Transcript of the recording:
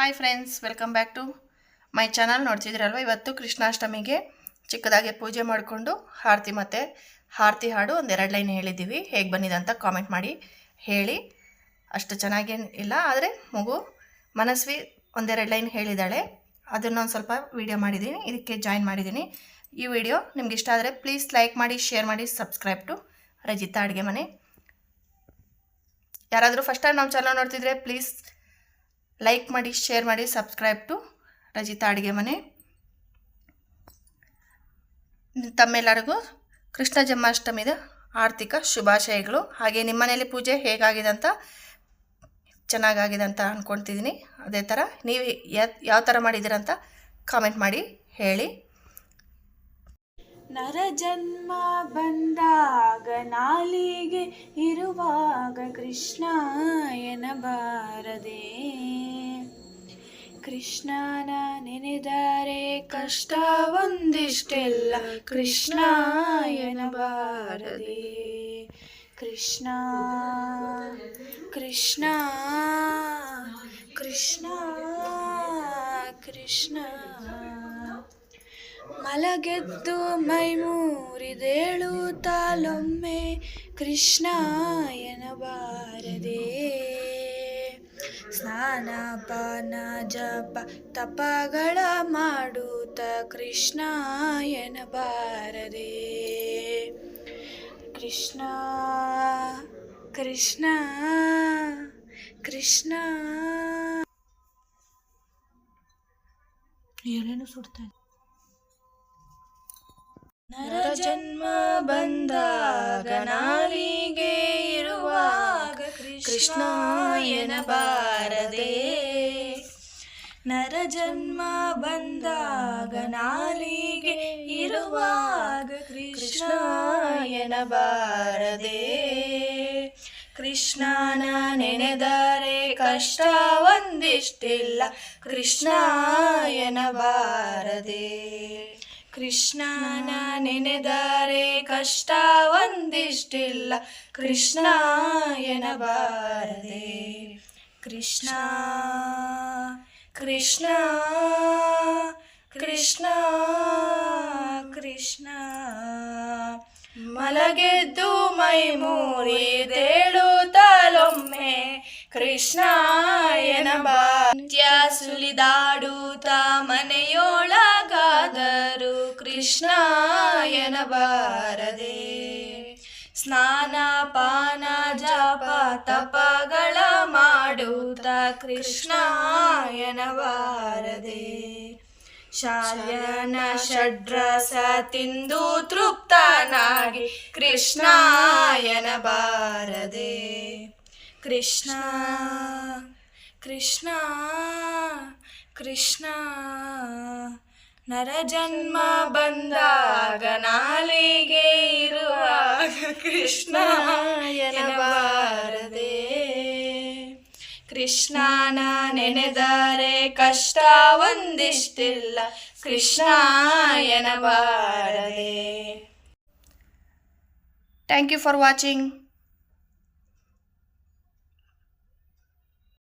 Hi friends welcome back to my channel ನೋಡ್ತಿದ್ದೀರಲ್ವ? ಇವತ್ತು ಕೃಷ್ಣಾಷ್ಟಮಿಗೆ ಚಿಕ್ಕದಾಗಿ ಪೂಜೆ ಮಾಡಿಕೊಂಡು ಆರತಿ ಮತ್ತು ಆರತಿ ಹಾಡು ಒಂದೆರಡು ಲೈನ್ ಹೇಳಿದ್ದೀವಿ. ಹೇಗೆ ಬಂದಿದೆ ಅಂತ ಕಾಮೆಂಟ್ ಮಾಡಿ, ಹೇಳಿ. ಅಷ್ಟು ಚೆನ್ನಾಗೇನು ಇಲ್ಲ, ಆದರೆ ಮಗು ಮನಸ್ವಿ ಒಂದೆರಡು ಲೈನ್ ಹೇಳಿದ್ದಾಳೆ. ಅದನ್ನೊಂದು ಸ್ವಲ್ಪ ವಿಡಿಯೋ ಮಾಡಿದ್ದೀನಿ. ಇದಕ್ಕೆ ಜಾಯಿನ್ ಮಾಡಿದ್ದೀನಿ. ಈ ವಿಡಿಯೋ ನಿಮ್ಗೆ ಇಷ್ಟ ಆದರೆ ಪ್ಲೀಸ್ ಲೈಕ್ ಮಾಡಿ ಶೇರ್ ಮಾಡಿ ಸಬ್ಸ್ಕ್ರೈಬ್ ಟು ರಜಿತಾ ಅಡುಗೆ ಮನೆ. ಯಾರಾದರೂ ಫಸ್ಟ್ ಟೈಮ್ ನಮ್ಮ ಚಾನಲ್ ನೋಡ್ತಿದ್ರೆ ಪ್ಲೀಸ್ ಲೈಕ್ ಮಾಡಿ ಶೇರ್ ಮಾಡಿ ಸಬ್ಸ್ಕ್ರೈಬ್ ಟು ರಜಿತಾ ಅಡುಗೆ ಮನೆ. ತಮ್ಮೆಲ್ಲರಿಗೂ ಕೃಷ್ಣ ಜನ್ಮಾಷ್ಟಮಿದ ಆರ್ಥಿಕ ಶುಭಾಶಯಗಳು. ಹಾಗೆ ನಿಮ್ಮ ಮನೆಯಲ್ಲಿ ಪೂಜೆ ಹೇಗಾಗಿದೆ ಅಂತ, ಚೆನ್ನಾಗಾಗಿದೆ ಅಂತ ಅಂದ್ಕೊಳ್ತಿದ್ದೀನಿ ಅದೇ ಥರ ನೀವು ಯಾವ ಥರ ಮಾಡಿದ್ದೀರಂತ ಕಾಮೆಂಟ್ ಮಾಡಿ, ಹೇಳಿ. ನರ ಜನ್ಮ ಬಂದಾಗ ನಾಲಿಗೆ ಇರುವಾಗ ಕೃಷ್ಣ ಎನಬಾರದೆ ಕೃಷ್ಣನ ನೆನೆದರೆ ಕಷ್ಟ ಒಂದಿಷ್ಟೆಲ್ಲ ಕೃಷ್ಣ ಎನಬಾರದೆ ಕೃಷ್ಣ ಕೃಷ್ಣ ಕೃಷ್ಣ ಕೃಷ್ಣ. ಮಲಗೆದ್ದು ಮೈ ಮೂರಿದೇಳು ತಾಲೊಮ್ಮೆ ಕೃಷ್ಣ ಎನಬಾರದೆ ಸ್ನಾನ ಪಾನ ಜಪ ತಪಗಳ ಮಾಡುತ್ತ ಕೃಷ್ಣಾಯನ ಬಾರದೆ. ಕೃಷ್ಣ ಕೃಷ್ಣ ಕೃಷ್ಣ. ಏನೇನು ಸುಡ್ತಾ ನರ ಜನ್ಮ ಬಂದಾಗ ಕೃಷ್ಣ ಎನಬಾರದೆ ನರ ಜನ್ಮ ಬಂದಾಗ ನಾಲಿಗೆ ಇರುವಾಗ ಕೃಷ್ಣಾಯನ ಎನಬಾರದೆ ಕೃಷ್ಣನ ನೆನೆದರೆ ಕಷ್ಟ ಒಂದಿಷ್ಟಿಲ್ಲ, ಕೃಷ್ಣಾಯನ ಎನಬಾರದೆ ಕೃಷ್ಣನ ನೆನೆದರೆ ಕಷ್ಟ ಒಂದಿಷ್ಟಿಲ್ಲ. ಕೃಷ್ಣ ಎನಬಾರದೆ ಕೃಷ್ಣ ಕೃಷ್ಣ ಕೃಷ್ಣ ಕೃಷ್ಣ. ಮಲಗೆದ್ದು ಮೈ ಮೂರಿ ತಾಲೊಮ್ಮೆ ಕೃಷ್ಣ ಎನಬಾತ್ಯ ಸುಲಿದಾಡುತ್ತ ಮನೆಯೊಳಗಾದರು ಕೃಷ್ಣ ಬಾರದೆ ಸ್ನಾನ, ಪಾನ, ಜಪ, ತಪಗಳ ಮಾಡುತ್ತ ಕೃಷ್ಣಾಯನ ಬಾರದೆ ಶಾಲನ ಷಡ್ರಸ ತಿಂದು ತೃಪ್ತನಾಗಿ ಕೃಷ್ಣಾಯನ ಬಾರದೆ ಕೃಷ್ಣ ಕೃಷ್ಣ ಕೃಷ್ಣ. ನರ ಜನ್ಮ ಬಂದಾಗ ನಾಲಿಗೆ ಇರುವಾಗ ಕೃಷ್ಣ ಎನಬಾರದೆ ಕೃಷ್ಣನ ನೆನೆದರೆ ಕಷ್ಟ ಒಂದಿಷ್ಟಿಲ್ಲ, ಕೃಷ್ಣ ಎನಬಾರದೆ ಥ್ಯಾಂಕ್ ಯು ಫಾರ್ ವಾಚಿಂಗ್